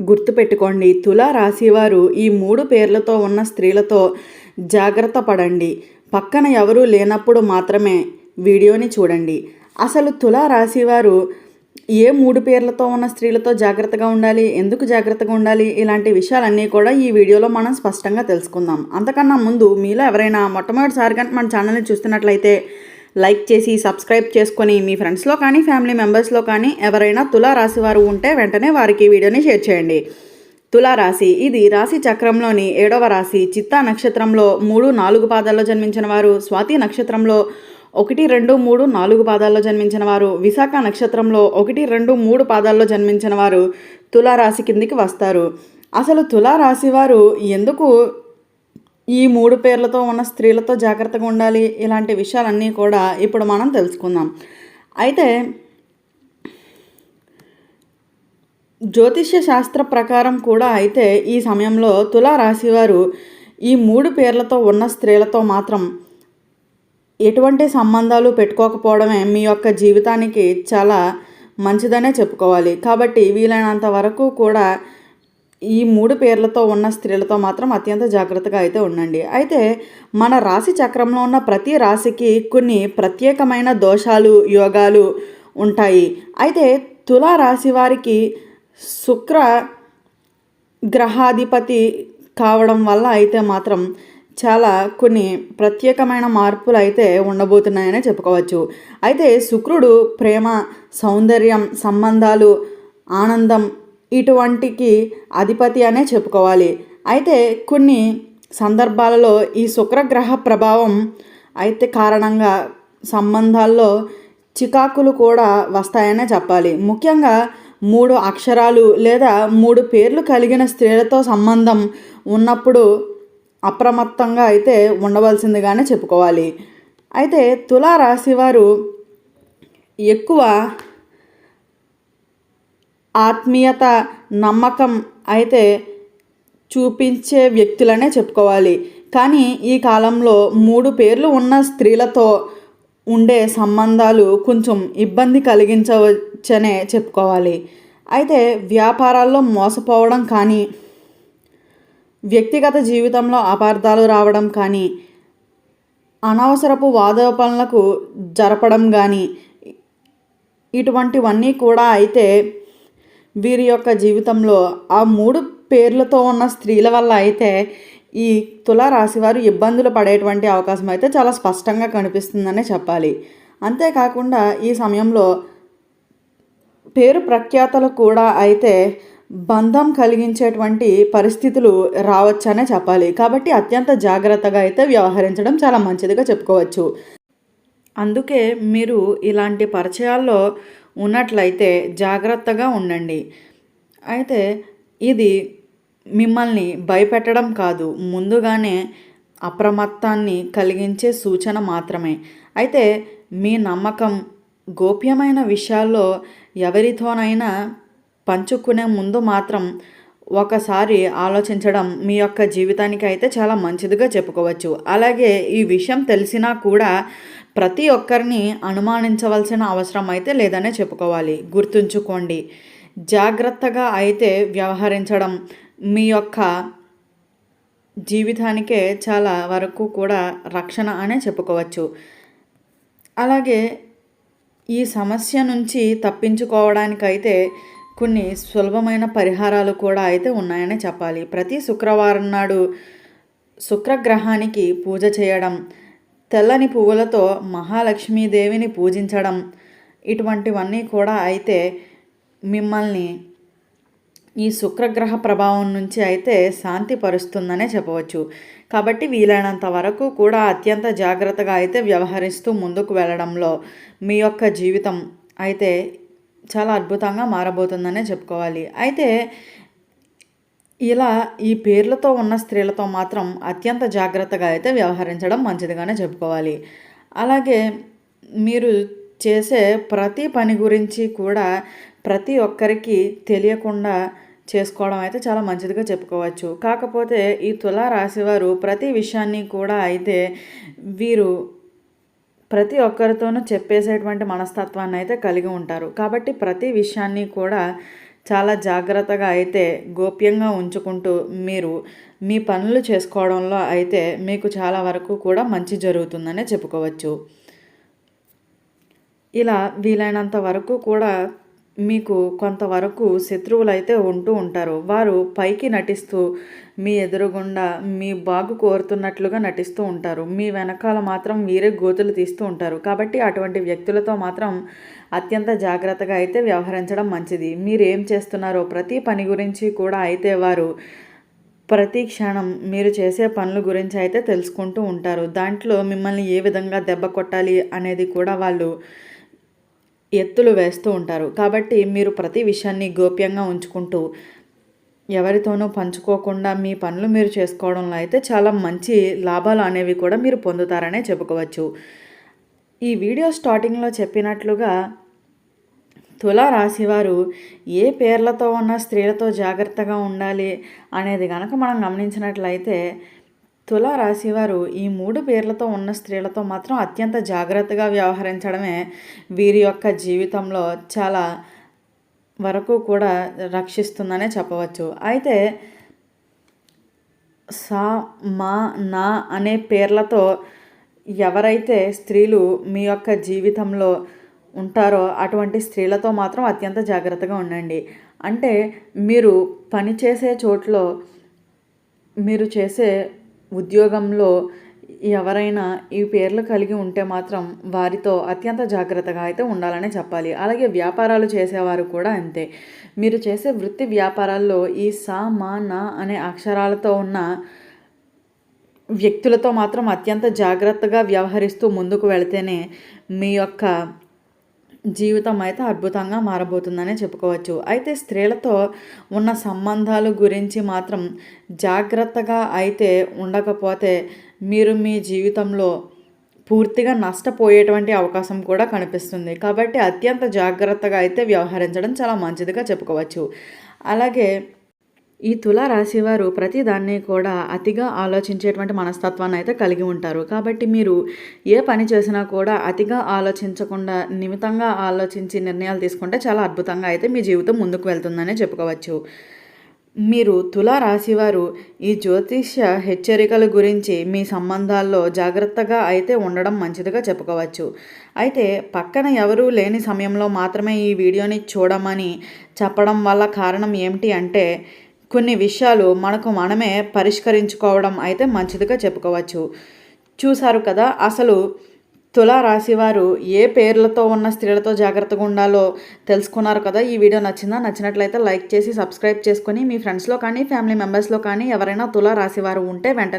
గుర్తుపెట్టుకోండి. తులా రాశివారు ఈ మూడు పేర్లతో ఉన్న స్త్రీలతో జాగ్రత్త పడండి. పక్కన ఎవరూ లేనప్పుడు మాత్రమే వీడియోని చూడండి. అసలు తులా రాశివారు ఏ మూడు పేర్లతో ఉన్న స్త్రీలతో జాగ్రత్తగా ఉండాలి? ఎందుకు జాగ్రత్తగా ఉండాలి? ఇలాంటి విషయాలన్నీ కూడా ఈ వీడియోలో మనం స్పష్టంగా తెలుసుకుందాం. అంతకన్నా ముందు మీలో ఎవరైనా మొట్టమొదటిసారిగా మన ఛానల్ని చూస్తున్నట్లయితే లైక్ చేసి సబ్స్క్రైబ్ చేసుకొని మీ ఫ్రెండ్స్లో కానీ ఫ్యామిలీ మెంబర్స్లో కానీ ఎవరైనా తులా రాశి వారు ఉంటే వెంటనే వారికి వీడియోని షేర్ చేయండి. తులారాశి ఇది రాశి చక్రంలోని ఏడవ రాశి. చిత్తా నక్షత్రంలో మూడు నాలుగు పాదాల్లో జన్మించిన వారు. స్వాతి నక్షత్రంలో ఒకటి రెండు మూడు నాలుగు పాదాల్లో జన్మించిన వారు. విశాఖ నక్షత్రంలో ఒకటి రెండు మూడు పాదాల్లో జన్మించిన వారు తులారాశి కిందికి వస్తారు. అసలు తులారాశి వారు ఎందుకు ఈ మూడు పేర్లతో ఉన్న స్త్రీలతో జాగ్రత్తగా ఉండాలి. ఇలాంటి విషయాలన్నీ కూడా ఇప్పుడు మనం తెలుసుకుందాం. అయితే జ్యోతిష్య శాస్త్ర ప్రకారం కూడా అయితే ఈ సమయంలో తులా రాశివారు ఈ మూడు పేర్లతో ఉన్న స్త్రీలతో మాత్రం ఎటువంటి సంబంధాలు పెట్టుకోకపోవడమే మీ యొక్క జీవితానికి చాలా మంచిదనే చెప్పుకోవాలి. కాబట్టి వీలైనంత వరకు కూడా ఈ మూడు పేర్లతో ఉన్న స్త్రీలతో మాత్రం అత్యంత జాగ్రత్తగా అయితే ఉండండి. అయితే మన రాశి చక్రంలో ఉన్న ప్రతి రాశికి కొన్ని ప్రత్యేకమైన దోషాలు యోగాలు ఉంటాయి. అయితే తులా రాశి వారికి శుక్ర గ్రహాధిపతి కావడం వల్ల అయితే మాత్రం చాలా కొన్ని ప్రత్యేకమైన మార్పులు అయితే ఉండబోతున్నాయని చెప్పుకోవచ్చు. అయితే శుక్రుడు ప్రేమ సౌందర్యం సంబంధాలు ఆనందం ఇటువంటికి అధిపతి అనే చెప్పుకోవాలి. అయితే కొన్ని సందర్భాలలో ఈ శుక్రగ్రహ ప్రభావం అయితే కారణంగా సంబంధాల్లో చికాకులు కూడా వస్తాయనే చెప్పాలి. ముఖ్యంగా మూడు అక్షరాలు లేదా మూడు పేర్లు కలిగిన స్త్రీలతో సంబంధం ఉన్నప్పుడు అప్రమత్తంగా అయితే ఉండవలసిందిగానే చెప్పుకోవాలి. అయితే తులా రాశి వారు ఎక్కువ ఆత్మీయత నమ్మకం అయితే చూపించే వ్యక్తులనే చెప్పుకోవాలి. కానీ ఈ కాలంలో మూడు పేర్లు ఉన్న స్త్రీలతో ఉండే సంబంధాలు కొంచెం ఇబ్బంది కలిగించవచ్చనే చెప్పుకోవాలి. అయితే వ్యాపారాల్లో మోసపోవడం కానీ వ్యక్తిగత జీవితంలో అపార్థాలు రావడం కానీ అనవసరపు వాదోపనలకు జరపడం కానీ ఇటువంటివన్నీ కూడా అయితే వీరి యొక్క జీవితంలో ఆ మూడు పేర్లతో ఉన్న స్త్రీల వల్ల అయితే ఈ తుల రాశివారు ఇబ్బందులు పడేటువంటి అవకాశం అయితే చాలా స్పష్టంగా కనిపిస్తుందనే చెప్పాలి. అంతేకాకుండా ఈ సమయంలో పేరు ప్రఖ్యాతలు కూడా అయితే బంధం కలిగించేటువంటి పరిస్థితులు రావచ్చనే చెప్పాలి. కాబట్టి అత్యంత జాగ్రత్తగా అయితే వ్యవహరించడం చాలా మంచిదిగా చెప్పుకోవచ్చు. అందుకే మీరు ఇలాంటి పరిచయాల్లో ఉన్నట్లయితే జాగ్రత్తగా ఉండండి. అయితే ఇది మిమ్మల్ని భయపెట్టడం కాదు. ముందుగానే అప్రమత్తాన్ని కలిగించే సూచన మాత్రమే. అయితే మీ నమ్మకం గోప్యమైన విషయాల్లో ఎవరితోనైనా పంచుకునే ముందు మాత్రం ఒకసారి ఆలోచించడం మీ యొక్క జీవితానికి అయితే చాలా మంచిదిగా చెప్పుకోవచ్చు. అలాగే ఈ విషయం తెలిసినా కూడా ప్రతి ఒక్కరిని అనుమానించవలసిన అవసరం అయితే లేదనే చెప్పుకోవాలి. గుర్తుంచుకోండి జాగ్రత్తగా అయితే వ్యవహరించడం మీ యొక్క జీవితానికే చాలా వరకు కూడా రక్షణ అనే చెప్పుకోవచ్చు. అలాగే ఈ సమస్య నుంచి తప్పించుకోవడానికైతే కొన్ని సులభమైన పరిహారాలు కూడా అయితే ఉన్నాయని చెప్పాలి. ప్రతి శుక్రవారం నాడు శుక్రగ్రహానికి పూజ చేయడం తెల్లని పువ్వులతో మహాలక్ష్మీదేవిని పూజించడం. ఇటువంటివన్నీ కూడా అయితే మిమ్మల్ని ఈ శుక్రగ్రహ ప్రభావం నుంచి అయితే శాంతి పరుస్తుందనే చెప్పవచ్చు. కాబట్టి వీలైనంత వరకు కూడా అత్యంత జాగ్రత్తగా అయితే వ్యవహరిస్తూ ముందుకు వెళ్ళడంలో మీ యొక్క జీవితం అయితే చాలా అద్భుతంగా మారబోతుందనే చెప్పుకోవాలి. అయితే ఇలా ఈ పేర్లతో ఉన్న స్త్రీలతో మాత్రం అత్యంత జాగ్రత్తగా అయితే వ్యవహరించడం మంచిదిగానే చెప్పుకోవాలి. అలాగే మీరు చేసే ప్రతి పని గురించి కూడా ప్రతి ఒక్కరికి తెలియకుండా చేసుకోవడం అయితే చాలా మంచిదిగా చెప్పుకోవచ్చు. కాకపోతే ఈ తులా రాశివారు ప్రతి విషయాన్ని కూడా అయితే వీరు ప్రతి ఒక్కరితోనూ చెప్పేసేటువంటి మనస్తత్వాన్ని అయితే కలిగి ఉంటారు. కాబట్టి ప్రతి విషయాన్ని కూడా చాలా జాగ్రత్తగా అయితే గోప్యంగా ఉంచుకుంటూ మీరు మీ పనులు చేసుకోవడంలో అయితే మీకు చాలా వరకు కూడా మంచి జరుగుతుందనే చెప్పుకోవచ్చు. ఇలా వీలైనంత వరకు కూడా మీకు కొంతవరకు శత్రువులు అయితే ఉంటూ ఉంటారు. వారు పైకి నటిస్తూ మీ ఎదురుగుండా మీ బాగు కోరుతున్నట్లుగా నటిస్తూ ఉంటారు. మీ వెనకాల మాత్రం వీరే గోతులు తీస్తూ ఉంటారు. కాబట్టి అటువంటి వ్యక్తులతో మాత్రం అత్యంత జాగ్రత్తగా అయితే వ్యవహరించడం మంచిది. మీరు ఏం చేస్తున్నారో ప్రతి పని గురించి కూడా అయితే వారు ప్రతి క్షణం మీరు చేసే పనుల గురించి అయితే తెలుసుకుంటూ ఉంటారు. దాంట్లో మిమ్మల్ని ఏ విధంగా దెబ్బ కొట్టాలి అనేది కూడా వాళ్ళు ఎత్తులు వేస్తూ ఉంటారు. కాబట్టి మీరు ప్రతి విషయాన్ని గోప్యంగా ఉంచుకుంటూ ఎవరితోనూ పంచుకోకుండా మీ పనులు మీరు చేసుకోవడంలో అయితే చాలా మంచి లాభాలు అనేవి కూడా మీరు పొందుతారనే చెప్పుకోవచ్చు. ఈ వీడియో స్టార్టింగ్లో చెప్పినట్లుగా తులా రాశివారు ఏ పేర్లతో ఉన్న స్త్రీలతో జాగ్రత్తగా ఉండాలి అనేది కనుక మనం గమనించినట్లయితే తులా రాశివారు ఈ మూడు పేర్లతో ఉన్న స్త్రీలతో మాత్రం అత్యంత జాగ్రత్తగా వ్యవహరించడమే వీరి యొక్క జీవితంలో చాలా వరకు కూడా రక్షిస్తుందనే చెప్పవచ్చు. అయితే సా మా నా అనే పేర్లతో ఎవరైతే స్త్రీలు మీ యొక్క జీవితంలో ఉంటారో అటువంటి స్త్రీలతో మాత్రం అత్యంత జాగ్రత్తగా ఉండండి. అంటే మీరు పనిచేసే చోట్లో మీరు చేసే ఉద్యోగంలో ఎవరైనా ఈ పేర్లు కలిగి ఉంటే మాత్రం వారితో అత్యంత జాగ్రత్తగా అయితే ఉండాలనే చెప్పాలి. అలాగే వ్యాపారాలు చేసేవారు కూడా అంతే. మీరు చేసే వృత్తి వ్యాపారాల్లో ఈ సా మా నా అనే అక్షరాలతో ఉన్న వ్యక్తులతో మాత్రం అత్యంత జాగ్రత్తగా వ్యవహరిస్తూ ముందుకు వెళితేనే మీ యొక్క జీవితం అయితే అద్భుతంగా మారబోతుందనే చెప్పుకోవచ్చు. అయితే స్త్రీలతో ఉన్న సంబంధాలు గురించి మాత్రం జాగ్రత్తగా అయితే ఉండకపోతే మీరు మీ జీవితంలో పూర్తిగా నష్టపోయేటువంటి అవకాశం కూడా కనిపిస్తుంది. కాబట్టి అత్యంత జాగ్రత్తగా అయితే వ్యవహరించడం చాలా మంచిదిగా చెప్పుకోవచ్చు. అలాగే ఈ తుల రాశివారు ప్రతిదాన్ని కూడా అతిగా ఆలోచించేటువంటి మనస్తత్వాన్ని అయితే కలిగి ఉంటారు. కాబట్టి మీరు ఏ పని చేసినా కూడా అతిగా ఆలోచించకుండా నిమితంగా ఆలోచించి నిర్ణయాలు తీసుకుంటే చాలా అద్భుతంగా అయితే మీ జీవితం ముందుకు వెళ్తుందనే చెప్పుకోవచ్చు. మీరు తులా రాశివారు ఈ జ్యోతిష్య హెచ్చరికల గురించి మీ సంబంధాల్లో జాగ్రత్తగా అయితే ఉండడం మంచిదిగా చెప్పుకోవచ్చు. అయితే పక్కన ఎవరూ లేని సమయంలో మాత్రమే ఈ వీడియోని చూడమని చెప్పడం వల్ల కారణం ఏమిటి అంటే కొన్ని విషయాలు మనకు మనమే పరిష్కరించుకోవడం అయితే మంచిదిగా చెప్పుకోవచ్చు. చూశారు కదా అసలు తులా రాశివారు ఏ పేర్లతో ఉన్న స్త్రీలతో జాగ్రత్తగా ఉండాలో తెలుసుకున్నారు కదా. ఈ వీడియో నచ్చిందా? నచ్చినట్లయితే లైక్ చేసి సబ్స్క్రైబ్ చేసుకొని మీ ఫ్రెండ్స్లో కానీ ఫ్యామిలీ మెంబర్స్లో కానీ ఎవరైనా తులా రాశివారు ఉంటే వెంటనే